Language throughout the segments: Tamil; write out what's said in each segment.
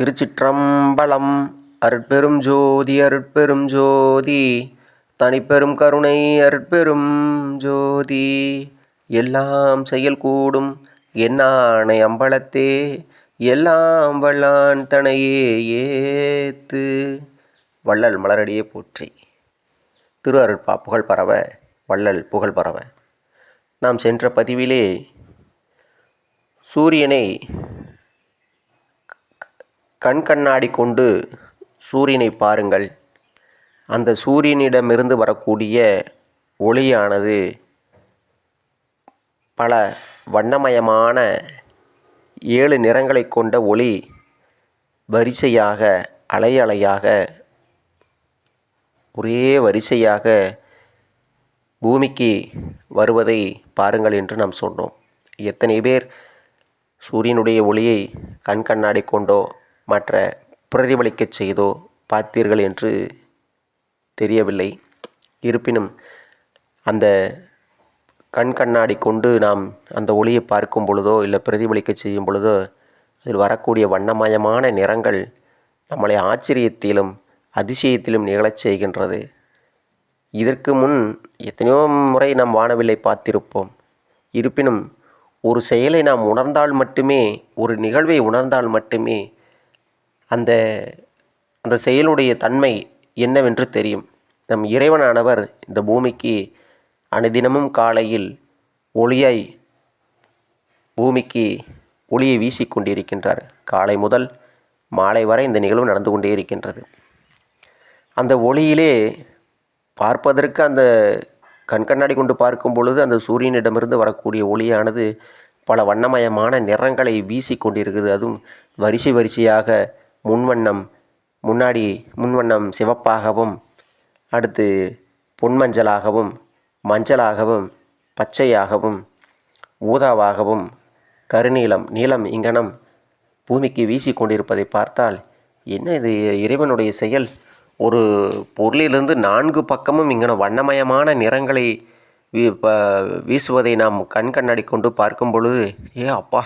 திருச்சிற்றம்பலம் அருட்பெரும் ஜோதி அருட்பெரும் ஜோதி. தனிப்பெரும் கருணை அருட்பெரும் ஜோதி. எல்லாம் செயல் கூடும் என்னானை அம்பலத்தே. எல்லாம் வல்லான் தனையே ஏத்து. வள்ளல் மலரடியே போற்றி. திரு அருட்பா புகழ் பரவ. வள்ளல் புகழ் பரவ. நாம் சென்ற பதிவிலே சூரியனை கண் கண்ணாடி கொண்டு சூரியனை பாருங்கள். அந்த சூரியனிடமிருந்து வரக்கூடிய ஒளியானது பல வண்ணமயமான ஏழு நிறங்களை கொண்ட ஒளி வரிசையாக அலை அலையாக ஒரே வரிசையாக பூமிக்கு வருவதை பாருங்கள் என்று நாம் சொன்னோம். எத்தனை பேர் சூரியனுடைய ஒளியை கண் கண்ணாடி கொண்டோ மற்ற பிரதிபலிக்கச் செய்தோ பார்த்தீர்கள் என்று தெரியவில்லை. இருப்பினும் அந்த கண் கண்ணாடி கொண்டு நாம் அந்த ஒளியை பார்க்கும் பொழுதோ இல்லை பிரதிபலிக்க செய்யும் பொழுதோ அதில் வரக்கூடிய வண்ணமயமான நிறங்கள் நம்மளை ஆச்சரியத்திலும் அதிசயத்திலும் நிகழச் செய்கின்றது. இதற்கு முன் எத்தனையோ முறை நாம் வானவில்லை பார்த்திருப்போம். இருப்பினும் ஒரு செயலை நாம் உணர்ந்தால் மட்டுமே ஒரு நிகழ்வை உணர்ந்தால் மட்டுமே அந்த அந்த செயலுடைய தன்மை என்னவென்று தெரியும். நம் இறைவனானவர் இந்த பூமிக்கு அனுதினமும் காலையில் ஒளியாய் பூமிக்கு ஒளியை வீசிக்கொண்டிருக்கின்றார். காலை முதல் மாலை வரை இந்த நிகழ்வு நடந்து கொண்டே இருக்கின்றது. அந்த ஒளியிலே பார்ப்பதற்கு அந்த கண்கண்ணாடி கொண்டு பார்க்கும் பொழுது அந்த சூரியனிடமிருந்து வரக்கூடிய ஒளியானது பல வண்ணமயமான நிறங்களை வீசி கொண்டிருக்குது அதுவும் வரிசை வரிசையாக முன்வண்ணம் முன்னாடி முன்வண்ணம் சிவப்பாகவும் அடுத்து பொன்மஞ்சளாகவும் மஞ்சளாகவும் பச்சையாகவும் ஊதாவாகவும் கருநீலம் நீலம் இங்கனம் பூமிக்கு வீசி கொண்டிருப்பதை பார்த்தால் என்ன இது இறைவனுடைய செயல்? ஒரு பொருளிலிருந்து நான்கு பக்கமும் இங்கன வண்ணமயமான நிறங்களை வீ ப வீசுவதை நாம் கண் கண்ணாடி கொண்டு பார்க்கும் பொழுது ஏ அப்பா!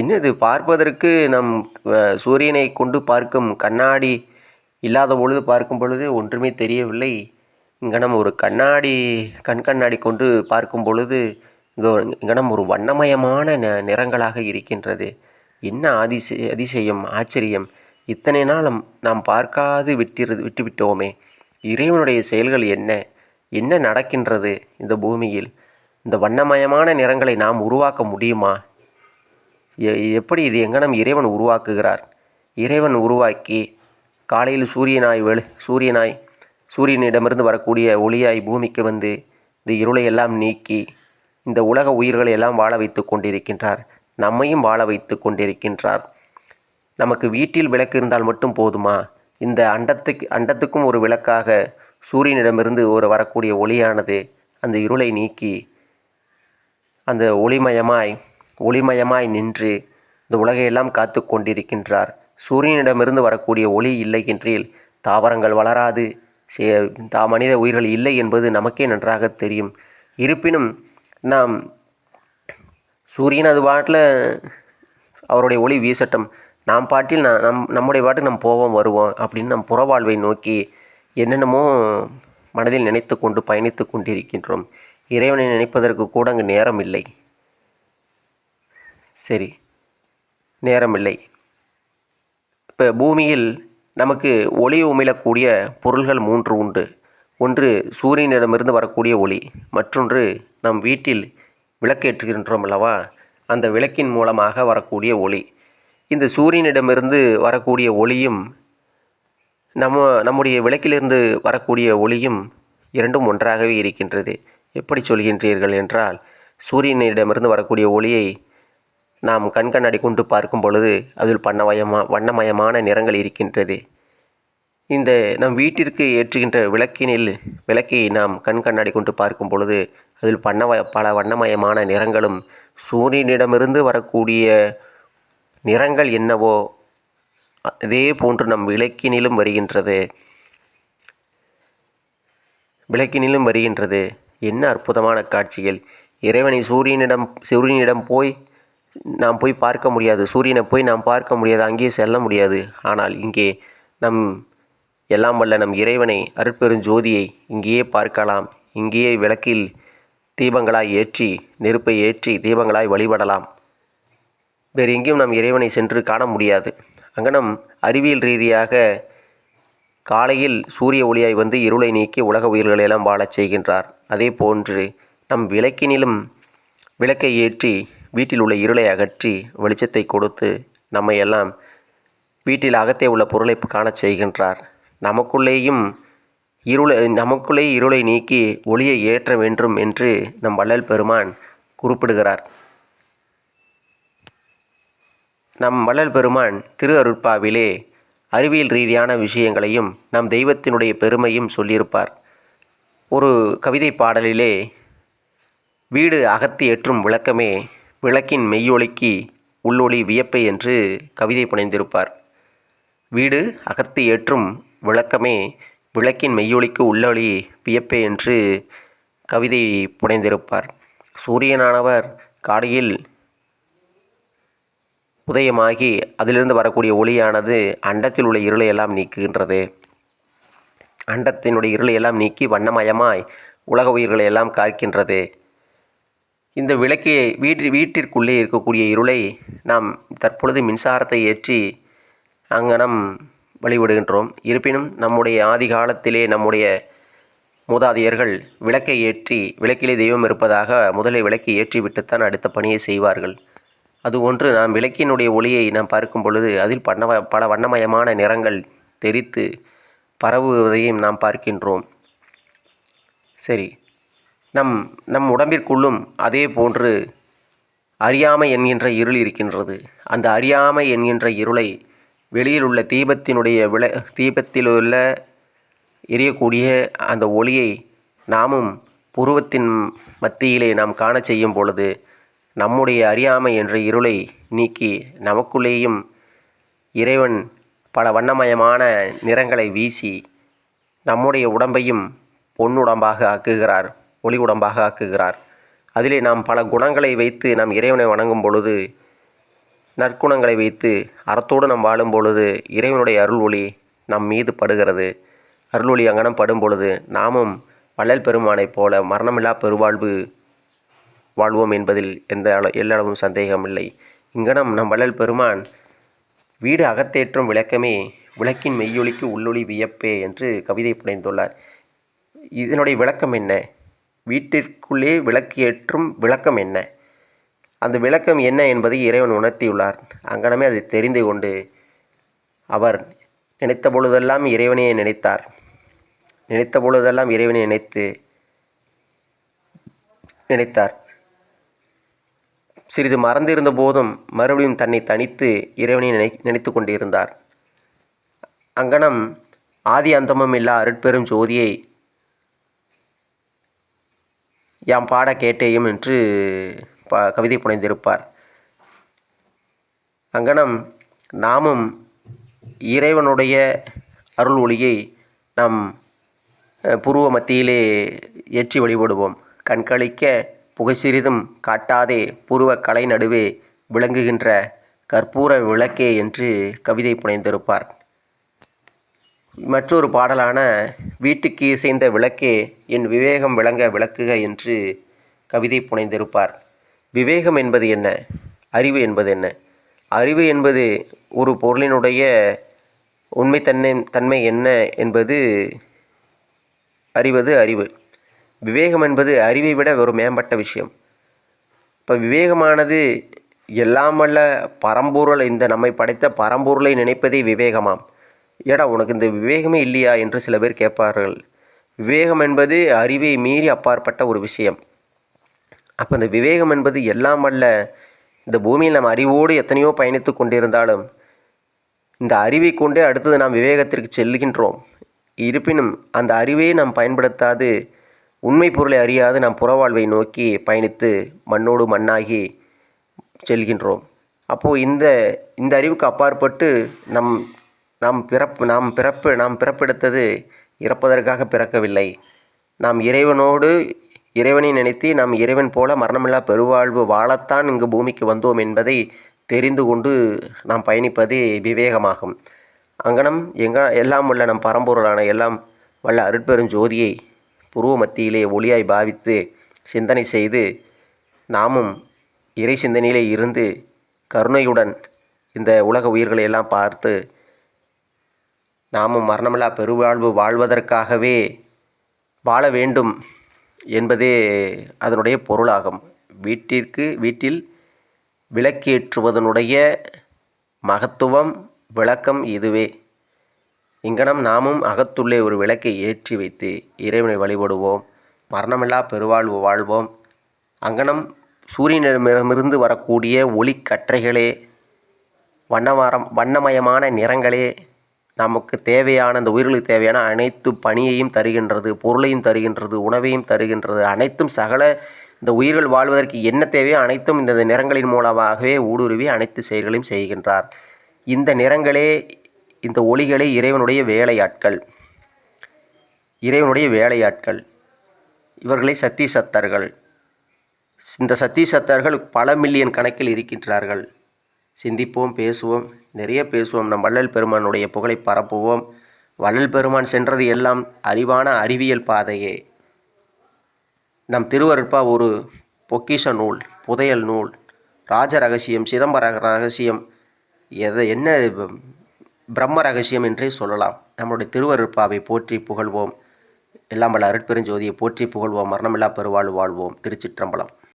என்னது? பார்ப்பதற்கு நம் சூரியனை கொண்டு பார்க்கும் கண்ணாடி இல்லாத பொழுது பார்க்கும் பொழுது ஒன்றுமே தெரியவில்லை. இங்கனம் ஒரு கண்ணாடி கண் கண்ணாடி கொண்டு பார்க்கும் பொழுது இங்கனம் ஒரு வண்ணமயமான ந நிறங்களாக இருக்கின்றது. என்ன அதிசய அதிசயம் ஆச்சரியம். இத்தனை நாள் நாம் பார்க்காது விட்டிரு விட்டுவிட்டோமே. இறைவனுடைய செயல்கள் என்ன? என்ன நடக்கின்றது இந்த பூமியில்? இந்த வண்ணமயமான நிறங்களை நாம் உருவாக்க முடியுமா? எப்படி இது எங்கனம் இறைவன் உருவாக்குகிறார்? இறைவன் உருவாக்கி காலையில் சூரியனாய் வெளு சூரியனாய் சூரியனிடமிருந்து வரக்கூடிய ஒளியாய் பூமிக்கு வந்து இந்த இருளை எல்லாம் நீக்கி இந்த உலக உயிர்களை எல்லாம் வாழ வைத்து கொண்டிருக்கின்றார். நம்மையும் வாழ வைத்து கொண்டிருக்கின்றார். நமக்கு வீட்டில் விளக்கு இருந்தால் மட்டும் போதுமா? இந்த அண்டத்துக்கு அண்டத்துக்கும் ஒரு விளக்காக சூரியனிடமிருந்து ஒரு வரக்கூடிய ஒளியானது அந்த இருளை நீக்கி அந்த ஒளிமயமாய் ஒளிமயமாய் நின்று இந்த உலகையெல்லாம் காத்து கொண்டிருக்கின்றார். சூரியனிடமிருந்து வரக்கூடிய ஒளி இல்லை என்றில் தாவரங்கள் வளராது. சே தா மனித உயிர்கள் இல்லை என்பது நமக்கே நன்றாக தெரியும். இருப்பினும் நாம் சூரியன் அது பாட்டில் அவருடைய ஒளி வீசட்டும். நாம் பாட்டில் நான் நம் நம்முடைய பாட்டுக்கு நம் போவோம் வருவோம் அப்படின்னு நம் புறவாழ்வை நோக்கி என்னென்னமோ மனதில் நினைத்து கொண்டு பயணித்து கொண்டிருக்கின்றோம். இறைவனை நினைப்பதற்கு கூட அங்கு நேரம் இல்லை. சரி. நேரமில்லை. இப்போ பூமியில் நமக்கு ஒளி உமிழக்கூடிய பொருள்கள் மூன்று உண்டு. ஒன்று சூரியனிடமிருந்து வரக்கூடிய ஒளி மற்றொன்று நம் வீட்டில் விளக்கேற்றுகின்றோம் அல்லவா? அந்த விளக்கின் மூலமாக வரக்கூடிய ஒளி. இந்த சூரியனிடமிருந்து வரக்கூடிய ஒளியும் நம்ம நம்முடைய விளக்கிலிருந்து வரக்கூடிய ஒளியும் இரண்டும் ஒன்றாகவே இருக்கின்றது. எப்படி சொல்கின்றீர்கள் என்றால் சூரியனிடமிருந்து வரக்கூடிய ஒளியை நாம் கண் கண்ணாடி கொண்டு பார்க்கும் பொழுது அதில் பண்ணமயமா வண்ணமயமான நிறங்கள் இருக்கின்றது. இந்த நம் வீட்டிற்கு ஏற்றுகின்ற விளக்கினில் விளக்கை நாம் கண் கண்ணாடி கொண்டு பார்க்கும் பொழுது அதில் பண்ண பல வண்ணமயமான நிறங்களும் சூரியனிடமிருந்து வரக்கூடிய நிறங்கள் என்னவோ அதே போன்று நம் விளக்கினிலும் வருகின்றது. விளக்கினிலும் வருகின்றது. என்ன அற்புதமான காட்சிகள். இறைவனை சூரியனிடம் சூரியனிடம் போய் நாம் போய் பார்க்க முடியாது. சூரியனை போய் நாம் பார்க்க முடியாது. அங்கே செல்ல முடியாது. ஆனால் இங்கே நம் எல்லாம் வல்ல நம் இறைவனை அருட்பெரும் ஜோதியை இங்கேயே பார்க்கலாம். இங்கேயே விளக்கில் தீபங்களாய் ஏற்றி நெருப்பை ஏற்றி தீபங்களாய் வழிபடலாம். வேறு எங்கேயும் நம் இறைவனை சென்று காண முடியாது. அங்கனம் அறிவியல் ரீதியாக காலையில் சூரிய ஒளியாய் வந்து இருளை நீக்கி உலக உயிர்களை எல்லாம் வாழச் செய்கின்றார். அதே போன்று நம் விளக்கினிலும் விளக்கை ஏற்றி வீட்டில் உள்ள இருளை அகற்றி வெளிச்சத்தை கொடுத்து நம்மை எல்லாம் வீட்டில் அகத்தே உள்ள பொருளை காணச் செய்கின்றார். நமக்குள்ளேயும் இருளை நமக்குள்ளே இருளை நீக்கி ஒளியை ஏற்ற வேண்டும் என்று நம் வள்ளல் பெருமான் குறிப்பிடுகிறார். நம் வள்ளல் பெருமான் திரு அருட்பாவிலே அறிவியல் ரீதியான விஷயங்களையும் நம் தெய்வத்தினுடைய பெருமையும் சொல்லியிருப்பார். ஒரு கவிதை பாடலிலே வீடு அகத்தி ஏற்றும் விளக்கமே விளக்கின் மெய்யொலிக்கு உள்ளொளி வியப்பை என்று கவிதை புனைந்திருப்பார். வீடு அகத்து ஏற்றும் விளக்கமே விளக்கின் மெய்யொலிக்கு உள்ளொளி வியப்பே என்று கவிதை புனைந்திருப்பார். சூரியனானவர் காலையில் உதயமாகி அதிலிருந்து வரக்கூடிய ஒளியானது அண்டத்தில் உள்ள இருளை எல்லாம் நீக்குகின்றது. அண்டத்தினுடைய இருளை எல்லாம் நீக்கி வண்ணமயமாய் உலக உயிர்களை எல்லாம் காக்கின்றது. இந்த விளக்கை வீட்டு வீட்டிற்குள்ளே இருக்கக்கூடிய இருளை நாம் தற்பொழுது மின்சாரத்தை ஏற்றி அங்கனம் வழிபடுகின்றோம். இருப்பினும் நம்முடைய ஆதி காலத்திலே நம்முடைய மூதாதையர்கள் விளக்கை ஏற்றி விளக்கிலே தெய்வம் இருப்பதாக முதலில் விளக்கை ஏற்றி விட்டுத்தான் அடுத்த பணியை செய்வார்கள். அது ஒன்று நாம் விளக்கினுடைய ஒளியை நாம் பார்க்கும் பொழுது அதில் பண்ண பல வண்ணமயமான நிறங்கள் தெரித்து பரவுவதையும் நாம் பார்க்கின்றோம். சரி நம் நம் உடம்பிற்குள்ளும் அதே போன்று அறியாமை என்கின்ற இருள் இருக்கின்றது. அந்த அறியாமை என்கின்ற இருளை வெளியில் உள்ள தீபத்தினுடைய விள தீபத்தில் உள்ள எரியக்கூடிய அந்த ஒளியை நாமும் புருவத்தின் மத்தியிலே நாம் காண செய்யும் பொழுது நம்முடைய அறியாமை என்ற இருளை நீக்கி நமக்குள்ளேயும் இறைவன் பல வண்ணமயமான நிறங்களை வீசி நம்முடைய உடம்பையும் பொன்னுடம்பாக ஆக்குகிறார். ஒளி உடம்பாக ஆக்குகிறார். அதிலே நாம் பல குணங்களை வைத்து நாம் இறைவனை வணங்கும் பொழுது நற்குணங்களை வைத்து அறத்தோடு நாம் வாழும் பொழுது இறைவனுடைய அருள் ஒளி நம் மீது படுகிறது. அருள் ஒளி அங்கனம் படும் பொழுது நாமும் வள்ளல் பெருமானைப் போல மரணமில்லா பெருவாழ்வு வாழ்வோம் என்பதில் எந்த அள எல்லளவும் சந்தேகமில்லை. இங்கனம் நம் வள்ளல் பெருமான் வீடு அகத்தேற்றும் விளக்கமே விளக்கின் மெய்யொலிக்கு உள்ளொளி வியப்பே என்று கவிதை புனைந்துள்ளார். இதனுடைய விளக்கம் என்ன? வீட்டிற்குள்ளே விளக்கு ஏற்றும் விளக்கம் என்ன? அந்த விளக்கம் என்ன என்பதை இறைவன் உணர்த்தியுள்ளார். அங்கனமே அதை தெரிந்து கொண்டு அவர் நினைத்த பொழுதெல்லாம் இறைவனையே நினைத்தார். நினைத்த பொழுதெல்லாம் இறைவனை நினைத்து நினைத்தார். சிறிது மறந்திருந்த போதும் மறுபடியும் தன்னை தனித்து இறைவனை நினை நினைத்து கொண்டிருந்தார். அங்கனம் ஆதி அந்தமும் இல்லா அருட்பெரும் ஜோதியை யாம் பாட கேட்டேயும் என்று ப கவிதை புனைந்திருப்பார். அங்கனம் நாமும் இறைவனுடைய அருள் ஒளியை நம் புருவ மத்தியிலே ஏற்றி வழிபடுவோம். கண்களிக்க புகை சிறிதும் காட்டாதே புருவ கலை நடுவே விளங்குகின்ற கற்பூர விளக்கே என்று கவிதை புனைந்திருப்பார். மற்றொரு பாடலான வீட்டுக்கு இசைந்த விளக்கே என் விவேகம் விளங்க விளக்குக என்று கவிதை புனைந்திருப்பார். விவேகம் என்பது என்ன? அறிவு என்பது என்ன? அறிவு என்பது ஒரு பொருளினுடைய உண்மைத்தன்மை தன்மை என்ன என்பது அறிவது அறிவு. விவேகம் என்பது அறிவை விட ஒரு மேம்பட்ட விஷயம். இப்போ விவேகமானது எல்லாம் வல்ல பரம்பொருள் இந்த நம்மை படைத்த பரம்பொருளை நினைப்பதே விவேகமாம். ஏடா உனக்கு இந்த விவேகமே இல்லையா? என்று சில பேர் கேட்பார்கள். விவேகம் என்பது அறிவை மீறி அப்பாற்பட்ட ஒரு விஷயம். அப்போ இந்த விவேகம் என்பது எல்லாம் அல்ல. இந்த பூமியில் நம்ம அறிவோடு எத்தனையோ பயணித்து கொண்டிருந்தாலும் இந்த அறிவை கொண்டே அடுத்தது நாம் விவேகத்திற்கு செல்கின்றோம். இருப்பினும் அந்த அறிவை நாம் பயன்படுத்தாது உண்மை பொருளை அறியாது நாம் புறவாழ்வை நோக்கி பயணித்து மண்ணோடு மண்ணாகி செல்கின்றோம். அப்போது இந்த இந்த அறிவுக்கு அப்பாற்பட்டு நம் நாம் பிறப்பு நாம் பிறப்பு நாம் பிறப்பெடுத்தது இறப்பதற்காக பிறக்கவில்லை. நாம் இறைவனோடு இறைவனை நினைத்து நாம் இறைவன் போல மரணமில்லா பெருவாழ்வு வாழத்தான் இங்கு பூமிக்கு வந்தோம் என்பதை தெரிந்து கொண்டு நாம் பயணிப்பதே விவேகமாகும். அங்கனம் எங்க எல்லாம் உள்ள நம் பரம்பொருளான எல்லாம் வல்ல அருட்பெருஞ்சோதியை புருவ மத்தியிலே ஒளியாய் பாவித்து சிந்தனை செய்து நாமும் இறை சிந்தனையிலே இருந்து கருணையுடன் இந்த உலக உயிர்களை எல்லாம் பார்த்து நாமும் மரணமில்லா பெருவாழ்வு வாழ்வதற்காகவே வாழ வேண்டும் என்பதே அதனுடைய பொருளாகும். வீட்டிற்கு வீட்டில் விளக்கேற்றுவதனுடைய மகத்துவம் விளக்கம் இதுவே. இங்கனம் நாமும் அகத்துள்ளே ஒரு விளக்கை ஏற்றி வைத்து இறைவனை வழிபடுவோம். மரணமில்லா பெருவாழ்வு வாழ்வோம். அங்கனம் சூரியனிடமிருந்து வரக்கூடிய ஒளிக்கற்றைகளே வண்ணமரம் வண்ணமயமான நிறங்களே நமக்கு தேவையான இந்த உயிர்களுக்கு தேவையான அனைத்து பணியையும் தருகின்றது பொருளையும் தருகின்றது உணவையும் தருகின்றது. அனைத்தும் சகல இந்த உயிர்கள் வாழ்வதற்கு என்ன தேவையோ அனைத்தும் இந்த நிறங்களின் மூலமாகவே ஊடுருவி அனைத்து செயல்களையும் செய்கின்றார். இந்த நிறங்களே இந்த ஒளிகளே இறைவனுடைய வேலையாட்கள். இறைவனுடைய வேலையாட்கள். இவர்களை சத்தி சத்தர்கள் இந்த சத்தி சத்தர்கள் பல மில்லியன் கணக்கில் இருக்கின்றார்கள். சிந்திப்போம் பேசுவோம். நிறைய பேசுவோம். நம் வள்ளல் பெருமானுடைய புகழை பரப்புவோம். வள்ளல் பெருமான் சென்றது எல்லாம் அறிவான அறிவியல் பாதையே. நம் திருவருட்பா ஒரு பொக்கிஷ நூல் புதையல் நூல் ராஜ ரகசியம் சிதம்பர ரகசியம் எதை என்ன பிரம்ம ரகசியம் என்றே சொல்லலாம். நம்மளுடைய திருவருட்பாவை போற்றி புகழ்வோம். எல்லாம் வல்ல அருட்பெருஞ்சோதியை போற்றி புகழ்வோம். மரணமில்லா பெருவாழ்வு வாழ்வோம். திருச்சிற்றம்பலம்.